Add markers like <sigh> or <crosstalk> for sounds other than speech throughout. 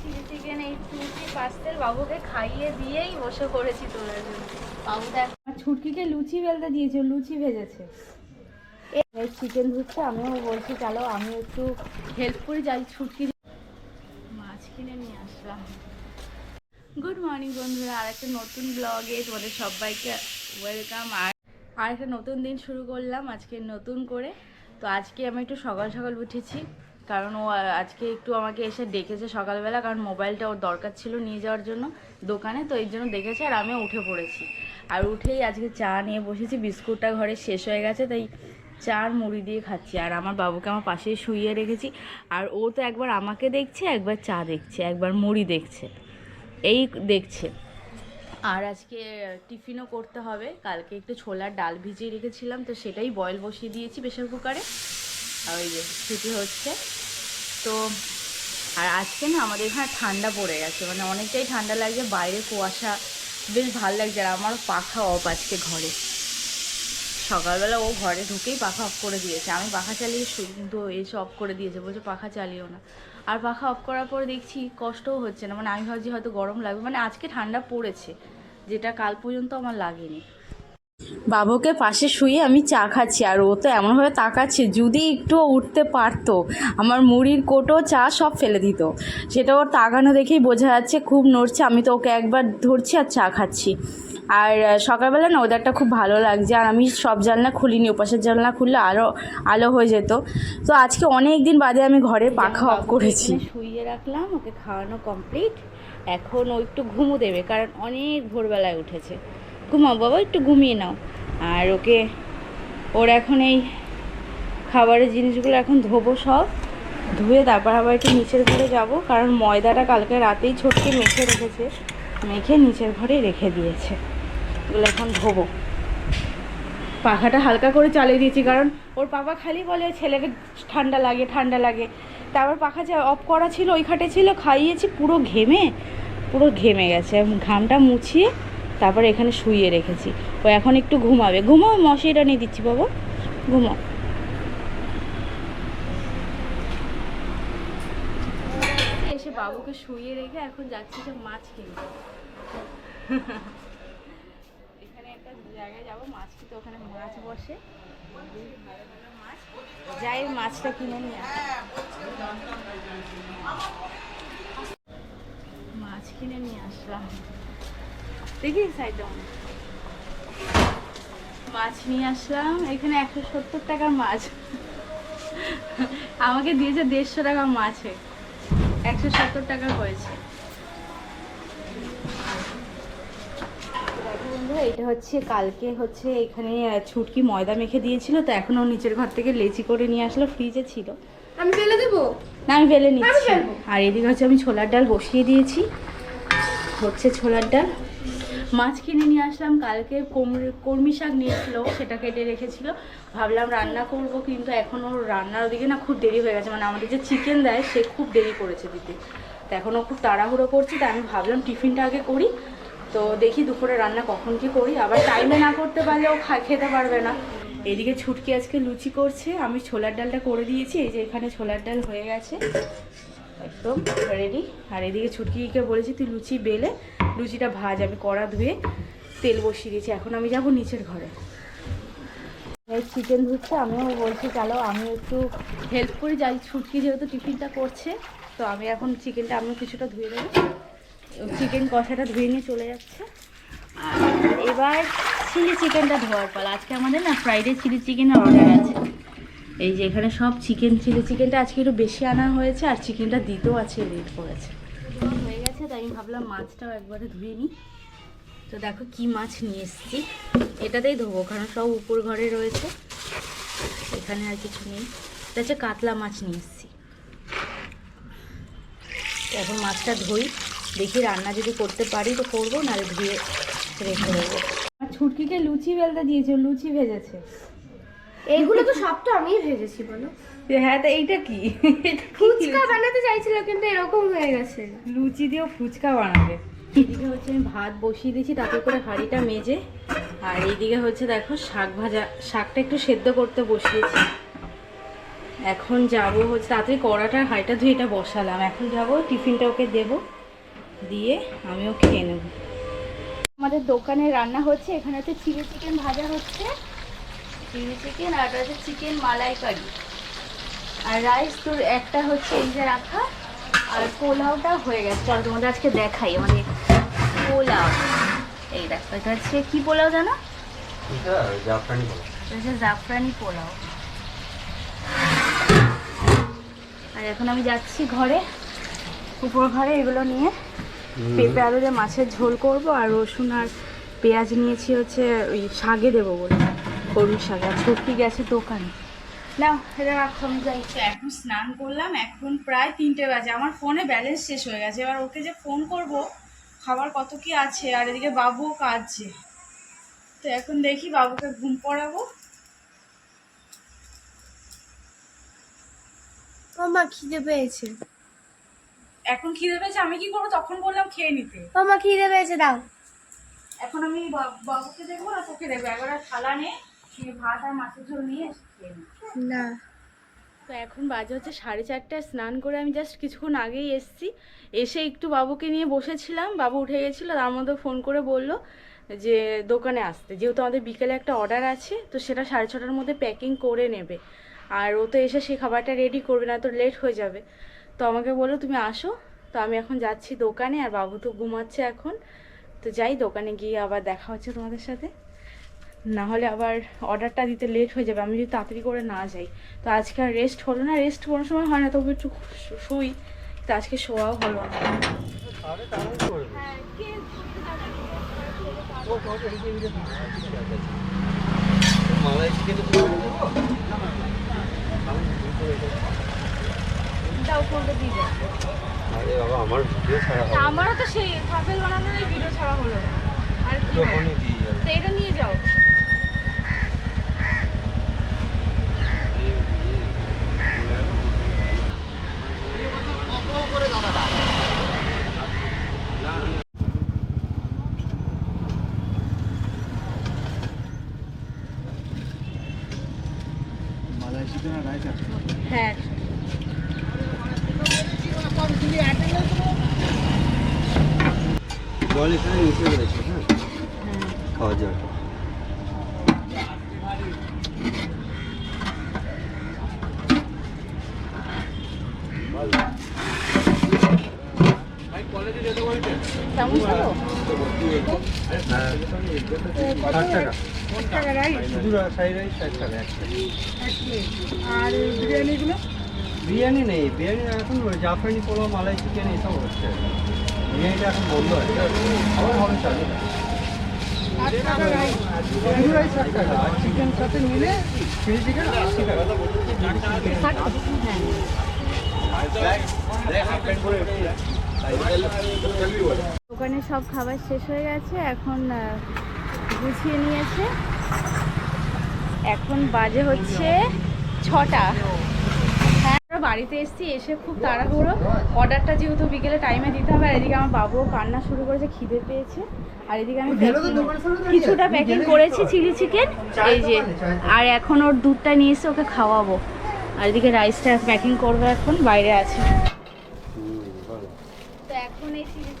Chilli chicken, এই লুচি পাস্তেল বাবুকে খাইয়ে দিয়েই বসে পড়েছি তোলার জন্য। বাবু দেখ। ছুটকিকে লুচি বেলতে দিয়েছে লুচি ভেজেছে। এই চিকেন ধুচ্ছে, আমিও বলছি, চলো আমি একটু হেল্প করে, যাই ছুটকি মাছ কিনে নিয়ে আসলাম। গুড মর্নিং বন্ধুরা আর একটা নতুন ব্লগে তোমাদের সবাইকে ওয়েলকাম আর আর একটা নতুন দিন শুরু করলাম আজকে নতুন করে। তো আজকে আমি একটু সকাল সকাল উঠেছি। কারণ ও আজকে একটু আমাকে এসে ডেকেছে সকালবেলা, কারণ মোবাইলটা ওর দরকার ছিল নিয়ে যাওয়ার জন্য দোকানে, তো এই জন্য ডেকেছে আর আমিও উঠে পড়েছি। আর উঠেই আজকে চা নিয়ে বসেছি, বিস্কুটটা ঘরে শেষ হয়ে গেছে, তাই চা আর মুড়ি দিয়ে খাচ্ছি। আর আমার বাবুকে আমার পাশেই শুইয়ে রেখেছি। আর ও তো একবার আমাকে দেখছে, একবার চা দেখছে, একবার মুড়ি দেখছে। এই দেখছে। আর আজকে টিফিনও করতে হবে, কালকে একটু ছোলার ডাল ভিজিয়ে রেখেছিলাম, তো সেটাই বয়েল বসিয়ে দিয়েছি প্রেশার কুকারে। আর ওই যে ছুটি হচ্ছে তো আর আজকে না আমাদের এখানে ঠান্ডা পড়ে গেছে। মানে অনেকটাই ঠান্ডা লাগছে, বাইরে কুয়াশা বেশ ভালো লাগছে আর আমারও পাখা অফ আজকে ঘরে। সকালবেলা ও ঘরে ঢুকেই পাখা অফ করে দিয়েছে। আমি পাখা চালিয়ে কিন্তু এসে অফ করে দিয়েছে। বলছে পাখা চালিও না। আর পাখা অফ করার পর দেখছি কষ্টও হচ্ছে না। মানে আমি ভাবছি হয়তো গরম লাগবে। মানে আজকে ঠান্ডা পড়েছে। যেটা কাল পর্যন্ত আমার লাগেনি। বাবুকে পাশে শুয়ে আমি চা খাচ্ছি আর ও তো এমনভাবে তাকাচ্ছে যদি একটু উঠতে পারতো। আমার মুড়ির কোটো চা সব ফেলে দিত। সেটা ওর তাকানো দেখেই বোঝা যাচ্ছে খুব নড়ছে আমি তো ওকে একবার ধরছি আর চা খাচ্ছি। আর সকালবেলা না ওদেরটা খুব ভালো লাগছে আর আমি সব জানলা খুলিনি ওপাশের জানলা খুললে আলো আলো হয়ে যেত। তো আজকে অনেক দিন বাদে আমি ঘরে পাখা অফ করেছি। শুইয়ে রাখলাম ওকে খাওয়ানো কমপ্লিট এখন ও একটু ঘুমো দেবে কারণ অনেক ভোরবেলায় উঠেছে। ঘুমাও বাবা, একটু ঘুমিয়ে নাও। আর ওকে, ওর এখন এই খাবারের জিনিসগুলো এখন ধোবো সব, ধুয়ে তারপর আবার একটু নিচের ঘরে যাব, কারণ ময়দাটা কালকে রাতেই ছোটকে মেখে রেখেছে, মেখে নিচের ঘরে রেখে দিয়েছে। এগুলো এখন ধোবো। পাখাটা হালকা করে চালিয়ে দিয়েছি, কারণ ওর বাবা খালি বলে ছেলেকে ঠান্ডা লাগে ঠান্ডা লাগে। তারপর পাখা যা অফ করা ছিল, ওই খাটে ছিল, খাইয়েছি, পুরো ঘেমে পুরো ঘেমে গেছে। ঘামটা মুছিয়ে তারপর এখানে শুইয়ে রেখেছি। ও এখন একটু ঘুমাবে। ঘুমাও মশারিটা নিয়ে দিচ্ছি বাবা। ঘুমাও। এসে বাবুকে শুইয়ে রেখে এখন যাচ্ছি যে মাছ কিনতে। এখানে একটা জায়গায় যাব, মাছ কিনতে। ওখানে মাছ বসে। মাছ যাই মাছটা কিনে নিয়ে। মাছ কিনে নিয়ে আসলাম। দেখি সাইডটা মাছ নিয়ে আসলাম এখানে একশো সত্তর টাকার মাছ। আমাকে দিয়েছে দেড়শো টাকা মাছে। একশো সত্তর টাকা হয়েছে। এটা হচ্ছে কালকে হচ্ছে এখানে ছুটকি ময়দা মেখে দিয়েছিল তো এখন ও নিচের ঘর থেকে লেচি করে নিয়ে আসলো ফ্রিজে ছিল। আমি ফেলে দেবো? না আমি ফেলে নিচ্ছি। আর এদিকে হচ্ছে আমি ছোলার ডাল বসিয়ে দিয়েছি। হচ্ছে ছোলার ডাল। মাছ কিনে নিয়ে আসলাম, কালকে কলমি শাক নিয়েছিল সেটা কেটে রেখেছিল। ভাবলাম রান্না করব, কিন্তু এখন ওর রান্নার ওদিকে না খুব দেরি হয়ে গেছে। মানে আমাদের যে চিকেন দেয়, সে খুব দেরি করেছে দিতে। তো এখন ও খুব তাড়াহুড়ো করছে, তাই আমি ভাবলাম টিফিনটা আগে করি। তো দেখি দুপুরে রান্না কখন কি করি। আবার টাইমে না করতে পারলে ও খেতে পারবে না। এদিকে ছুটকি আজকে লুচি করছে, আমি ছোলার ডালটা করে দিয়েছি, এই যে এখানে ছোলার ডাল হয়ে গেছে। একদম রেডি আর এদিকে ছুটকিকে বলেছি, তুই লুচি বেলে, লুচিটা ভাজ, আমি কড়া ধুয়ে তেল বসিয়ে দিয়েছি। এখন আমি যাব নিচের ঘরে। চিকেন ধুচ্ছে, আমিও বলছি, চলো, আমি একটু হেল্প করে। যাই, ছুটকি যেহেতু টিফিনটা করছে, তো আমি এখন চিকেনটা আমিও কিছুটা ধুয়ে দেবো চিকেন কষাটা ধুয়ে নিয়ে চলে যাচ্ছে। আর এবার চিলি চিকেনটা ধোয়ার পালা। আজকে আমাদের না ফ্রাইডে চিলি চিকেনের অর্ডার আছে। এই যে এখানে সব চিকেন চিলি চিকেনটা আজকে একটু বেশি আনা হয়েছে আর চিকেনটা দিতেও আছে লেট করেছে। হয়ে গেছে তাই আমি ভাবলাম মাছটাও একবারে ধুয়ে নিই। তো দেখো কি মাছ নিয়ে এসেছি। এটাতেই ধোবো কারণ সব উপর ঘরে রয়েছে। এখানে আর কিছু নেই। এটা হচ্ছে কাতলা মাছ নিয়ে এসেছি। এখন মাছটা ধুই দেখি রান্না যদি করতে পারি তো করব নাহলে ধুয়ে রেখে দেবো। আর ছুটকিকে লুচি বেলতে দিয়েছে লুচি ভেজেছে। এইগুলো তো সব তো আমিই ভেজেছি বলো। হ্যাঁ তো এইটা কি? ফুচকা বানাতে চাইছিল কিন্তু এরকম হয়ে গেছে। লুচি দিয়েও ফুচকা বানাবে। এদিকে হচ্ছে আমি ভাত বসিয়ে দিয়েছি তাতে করে হাঁড়িটা মেজে। আর এইদিকে হচ্ছে দেখো শাক ভাজা শাকটা একটু সেদ্ধ করতে বসিয়েছি। এখন যাব হচ্ছে তাড়াতাড়ি কড়াটা হাঁড়িটা ধুয়ে এটা বসালাম। এখন যাব টিফিনটা ওকে দেব। দিয়ে আমিও খেয়ে নেব। আমাদের দোকানে রান্না হচ্ছে এখানে হচ্ছে চিলি চিকেন ভাজা হচ্ছে। চিলি চিকেন আর হচ্ছে চিকেন মালাইকারি আর রাইস তোর একটা হচ্ছে এই যে রাখা আর পোলাওটা হয়ে গেছে। চলো তোমাদের আজকে দেখাই মানে পোলাও। এই দেখো এটা হচ্ছে কি পোলাও জানো? জাফরানি এটা হচ্ছে জাফরানি পোলাও। আর এখন আমি যাচ্ছি ঘরে উপর ঘরে এগুলো নিয়ে। পেঁপে আলু দিয়ে মাছের ঝোল করব আর রসুন আর পেঁয়াজ নিয়েছি হচ্ছে ওই শাগে দেবো বলে। করুন শাক আর ছুটি গেছে দোকানে। না এটা রাখো আমি যাই। তো এখন স্নান করলাম এখন প্রায় তিনটে বাজে। আমার ফোনে ব্যালেন্স শেষ হয়ে গেছে। এবার ওকে যে ফোন করব খাবার কত কি আছে আর এদিকে বাবুও কাঁদছে। তো এখন দেখি বাবুকে ঘুম পড়াবো। মামা খিদে পেয়েছে। এখন খিদে পেয়েছে? আমি কি করব? তখন বললাম খেয়ে নিতে। মামা খিদে পেয়েছে দাও। এখন আমি বাবুকে দেখব না তোকে দেখব। একবার থালা নে। ভাত আর মাছের ঝোল নিয়ে এসে না। তো এখন বাজে হচ্ছে সাড়ে চারটায় স্নান করে আমি জাস্ট কিছুক্ষণ আগেই এসেছি। এসে একটু বাবুকে নিয়ে বসেছিলাম। বাবু উঠে গেছিল তার মধ্যে ফোন করে বলল যে দোকানে আসতে। যেহেতু আমাদের বিকেলে একটা অর্ডার আছে তো সেটা সাড়ে ছটার মধ্যে প্যাকিং করে নেবে। আর ও তো এসে সেই খাবারটা রেডি করবে না তো লেট হয়ে যাবে। তো আমাকে বলল তুমি আসো। তো আমি এখন যাচ্ছি দোকানে আর বাবু তো ঘুমাচ্ছে এখন। তো যাই দোকানে গিয়ে আবার দেখা হচ্ছে তোমাদের সাথে। না হলে আবার অর্ডারটা দিতে লেট হয়ে যাবে আমি যদি তাড়াতাড়ি করে না যাই। তো আজকে আর রেস্ট হলো না রেস্ট কোনো সময় হয় না তবু একটু শুই। তো আজকে শোয়াও হলো না। আমারও তো সেই থাপেল বানানোর ভিডিও ছাড়া হলো না। আর কি এটা নিয়ে যাও মালাই চিকেন আর রাইস আছে হ্যাঁ। জল এখানে নিচে রয়েছে হ্যাঁ? খাওয়া যাবে। হ্যাঁ আর বিরিয়ানিগুলো বিরিয়ানি নেই বিরিয়ানি এখন জাফরানি পোলাও মালাই চিকেন এসব হচ্ছে বিরিয়ানিটা এখন বন্ধ আছে চালু চিকেন সাথে মিলে চিলি চিকেন আশি দোকানে সব খাবার শেষ হয়ে গেছে এখন গুছিয়ে নিয়েছে। এখন বাজে হচ্ছে ছটা। হ্যাঁ আমরা বাড়িতে এসছি এসে খুব তাড়াহুড়ো। অর্ডারটা যেহেতু বিকেলে টাইমে দিতে হবে আর এদিকে আমার বাবুও কান্না শুরু করেছে খিদে পেয়েছে। আর এদিকে আমি কিছুটা প্যাকিং করেছি চিলি চিকেন এই যে আর এখন ওর দুধটা নিয়ে এসে ওকে খাওয়াবো। আর এদিকে রাইসটা প্যাকিং করব এখন বাইরে আছে। তো এখন এই চিলি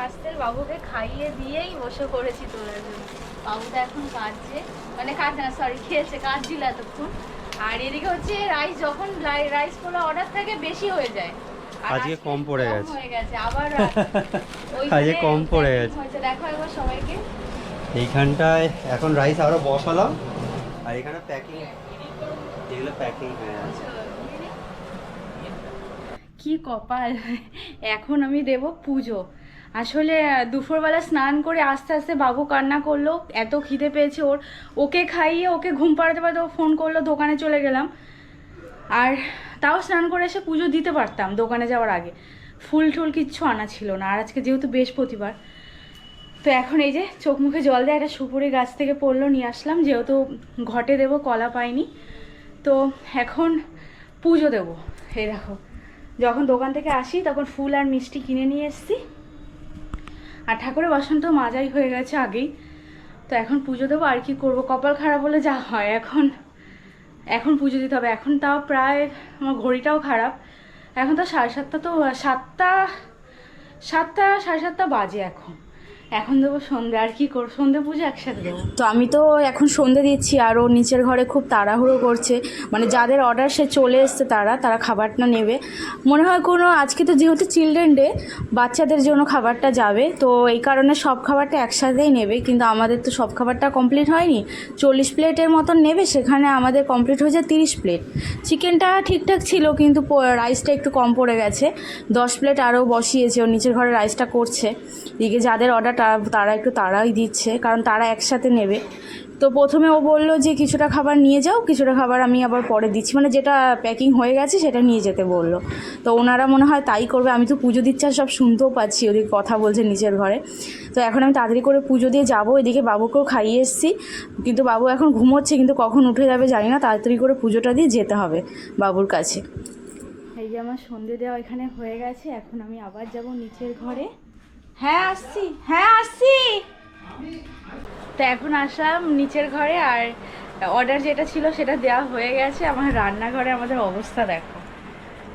পাস্তেল বাবুকে খাইয়ে দিয়েই বসে পড়েছি তোলার জন্য। বাবুটা এখন কাঁদছে। মানে কাঁদছে না সরি খেয়েছে কাঁদছিল এতক্ষণ। আর এদিকে হচ্ছে রাইস যখন রাইসগুলো অর্ডার থাকে বেশি হয়ে যায়। আজকে কম পড়ে গেছে। হয়ে গেছে। আবার <laughs> আজকে কম পড়ে গেছে। দেখো একবার সবাইকে। এইখানটায় এখন রাইস আরও বসালাম। আর এখানে প্যাকিং এগুলো প্যাকিং হয়ে আছে কি কপাল? এখন আমি দেব পুজো। আসলে দুপুরবেলা স্নান করে আস্তে আস্তে বাবু কান্না করল, এত খিদে পেয়েছে ওর। ওকে খাইয়ে ওকে ঘুম পাড়াতে পারতে ফোন করল, দোকানে চলে গেলাম। আর তাও স্নান করে এসে পুজো দিতে পারতাম দোকানে যাওয়ার আগে। ফুল টুল কিচ্ছু আনা ছিল না, আর আজকে যেহেতু বৃহস্পতিবার। তো এখন এই যে চোখ মুখে জল দিয়ে একটা সুপুরি গাছ থেকে পড়ল, নিয়ে আসলাম। যেহেতু ঘটে দেবো, কলা পাইনি। তো এখন পুজো দেবো। এই দেখো। যখন দোকান থেকে আসি, তখন ফুল আর মিষ্টি কিনে নিয়ে এসছি। আর ঠাকুরের বাসন তো মাজাই হয়ে গেছে আগেই। তো এখন পুজো দেবো, আর কি করব? কপাল খারাপ হলে যা হয় এখন। এখন পুজো দিতে হবে। এখন তাও প্রায় আমার ঘড়িটাও খারাপ। এখন তো সাড়ে সাতটা তো, সাতটা সাতটা, সাড়ে সাতটা বাজে এখন। এখন দেবো সন্ধে, আর কি করব? সন্ধে পুজো একসাথে দেবো। তো আমি তো এখন সন্ধে দিচ্ছি, আর ও নিচের ঘরে খুব তাড়াহুড়ো করছে। মানে যাদের অর্ডার সে চলে এসছে তারা তারা খাবারটা নেবে। মনে হয় কোনো, আজকে তো যেহেতু চিলড্রেন ডে বাচ্চাদের জন্য খাবারটা যাবে। তো এই কারণে সব খাবারটা একসাথেই নেবে, কিন্তু আমাদের তো সব খাবারটা কমপ্লিট হয়নি। চল্লিশ প্লেটের মতন নেবে, সেখানে আমাদের কমপ্লিট হয়েছে তিরিশ প্লেট। চিকেনটা ঠিকঠাক ছিল, কিন্তু রাইসটা একটু কম পড়ে গেছে। দশ প্লেট আরও বসিয়েছে, ও নিচের ঘরে রাইসটা করছে। এদিকে যাদের অর্ডার তারা একটু তাড়াই দিচ্ছে, কারণ তারা একসাথে নেবে। তো প্রথমে ও বলল যে, কিছুটা খাবার নিয়ে যাও, কিছুটা খাবার আমি আবার পরে দিচ্ছি। মানে যেটা প্যাকিং হয়ে গেছে, সেটা নিয়ে যেতে বলল। তো ওনারা মনে হয় তাই করবে, আমি তো পুজো দিচ্ছে সব শুনতেও পাচ্ছি ওদিকে কথা বলছে নিচের ঘরে। তো এখন আমি তাড়াতাড়ি করে পুজো দিয়ে যাব, এদিকে বাবুকেও খাইয়ে এসেছি। কিন্তু বাবু এখন ঘুমোচ্ছে, কিন্তু কখন উঠে যাবে জানি না, তাড়াতাড়ি করে পুজোটা দিয়ে যেতে হবে বাবুর কাছে। এই যে আমার সন্ধে দেওয়া এখানে হয়ে গেছে, এখন আমি আবার যাব নিচের ঘরে। হ্যাঁ আসছি। হ্যাঁ আসছি। তো এখন আসলাম নিচের ঘরে আর অর্ডার যেটা ছিল সেটা দেওয়া হয়ে গেছে। আমার রান্নাঘরে আমাদের অবস্থা দেখো।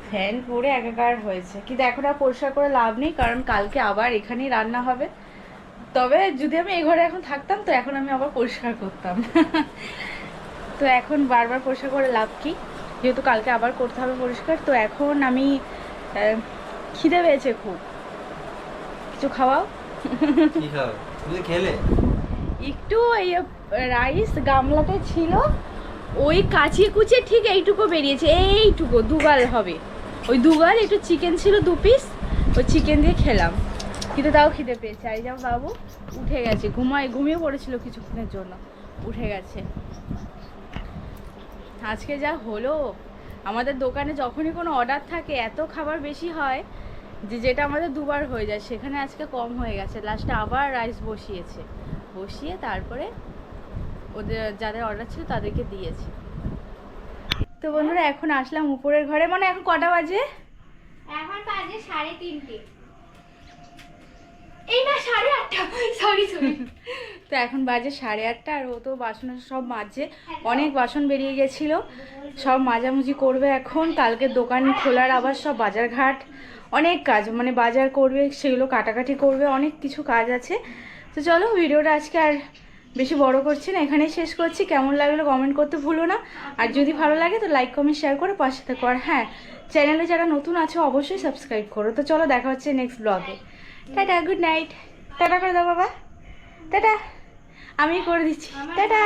ফ্যান পরে একাকার হয়েছে। কিন্তু এখন আর পরিষ্কার করে লাভ নেই, কারণ কালকে আবার এখানেই রান্না হবে। তবে যদি আমি এই ঘরে এখন থাকতাম, তো এখন আমি আবার পরিষ্কার করতাম। তো এখন বারবার পরিষ্কার করে লাভ কি? যেহেতু কালকে আবার করতে হবে পরিষ্কার, তো এখন আমি খিদে পেয়েছে খুব। কিছু খাওয়াও। কি খাবে তুমি খেলে? একটু এই রাইস গামলাতে ছিল। ওই কাচিয়ে কুচিয়ে ঠিক এইটুকু বেরিয়েছে এইটুকু দুগাল হবে। ওই দুগাল একটু চিকেন ছিল দু পিস ওই চিকেন দিয়ে খেলাম। কিন্তু তাও খিদে পেয়েছে। আর যাও বাবু উঠে গেছে। ঘুমায় ঘুমিয়ে পড়েছিল কিছুক্ষণের জন্য। উঠে গেছে। আজকে যা হলো। আমাদের দোকানে যখনই কোনো অর্ডার থাকে এত খাবার বেশি হয় যে যেটা আমাদের দুবার হয়ে যায় সেখানে আজকে কম হয়ে গেছে। লাস্টে আবার রাইস বসিয়েছে। বসিয়ে তারপরে ওদের যাদের অর্ডার ছিল তাদেরকে দিয়েছে। তো বন্ধুরা এখন আসলাম উপরের ঘরে। মানে এখন কটা বাজে? এখন বাজে সাড়ে তিনটে। এই না সাড়ে আটটা। সরি সরি <laughs> তো এখন বাজে সাড়ে আটটা আর ও তো বাসন সব মাজছে অনেক বাসন বেরিয়ে গেছিল। সব মাজামুজি করবে এখন। কালকে দোকান খোলার আবার সব বাজার ঘাট অনেক কাজ মানে বাজার করবে সেগুলো কাটাকাটি করবে অনেক কিছু কাজ আছে। তো চলো ভিডিওটা আজকে আর বেশি বড় করছি না এখানেই শেষ করছি। কেমন লাগল কমেন্ট করতে ভুলো না। আর যদি ভালো লাগে তো লাইক কমেন্ট শেয়ার করে পাশে থাকো। আর হ্যাঁ চ্যানেলে যারা নতুন আছে অবশ্যই সাবস্ক্রাইব করো। তো চলো দেখা হচ্ছে নেক্সট ব্লগে টাটা গুড নাইট টাটা করে দাও বাবা। টাটা। আমি করে দিচ্ছি। টাটা।